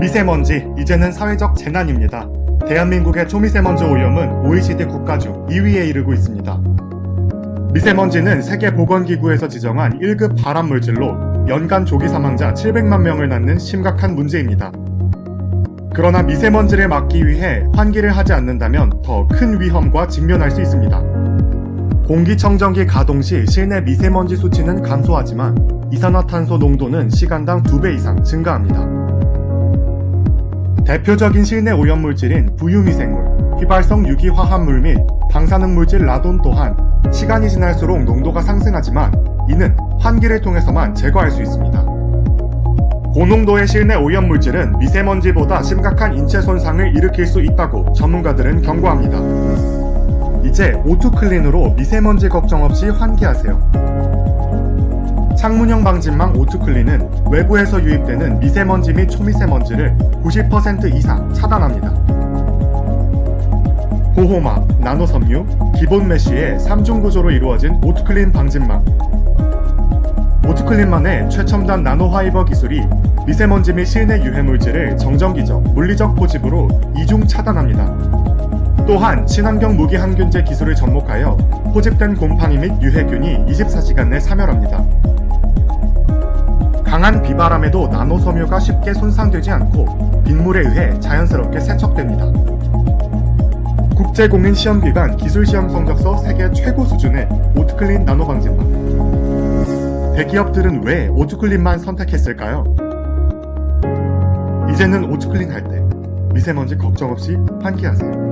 미세먼지, 이제는 사회적 재난입니다. 대한민국의 초미세먼지 오염은 OECD 국가 중 2위에 이르고 있습니다. 미세먼지는 세계보건기구에서 지정한 1급 발암물질로 연간 조기 사망자 700만 명을 낳는 심각한 문제입니다. 그러나 미세먼지를 막기 위해 환기를 하지 않는다면 더 큰 위험과 직면할 수 있습니다. 공기청정기 가동 시 실내 미세먼지 수치는 감소하지만 이산화탄소 농도는 시간당 2배 이상 증가합니다. 대표적인 실내 오염물질인 부유미생물, 휘발성 유기화합물 및 방사능 물질 라돈 또한 시간이 지날수록 농도가 상승하지만 이는 환기를 통해서만 제거할 수 있습니다. 고농도의 실내 오염물질은 미세먼지보다 심각한 인체 손상을 일으킬 수 있다고 전문가들은 경고합니다. 이제 오투클린으로 미세먼지 걱정 없이 환기하세요. 창문형 방진망 오투클린은 외부에서 유입되는 미세먼지 및 초미세먼지를 90% 이상 차단합니다. 보호막, 나노섬유, 기본 메쉬의 3중 구조로 이루어진 오투클린 방진망. 오투클린만의 최첨단 나노화이버 기술이 미세먼지 및 실내 유해물질을 정전기적, 물리적 포집으로 이중 차단합니다. 또한 친환경 무기 항균제 기술을 접목하여 포집된 곰팡이 및 유해균이 24시간 내 사멸합니다. 강한 비바람에도 나노 섬유가 쉽게 손상되지 않고 빗물에 의해 자연스럽게 세척됩니다. 국제공인 시험기관 기술시험 성적서 세계 최고 수준의 오트클린 나노 방진망. 대기업들은 왜 오트클린만 선택했을까요? 이제는 오트클린 할 때 미세먼지 걱정 없이 환기하세요.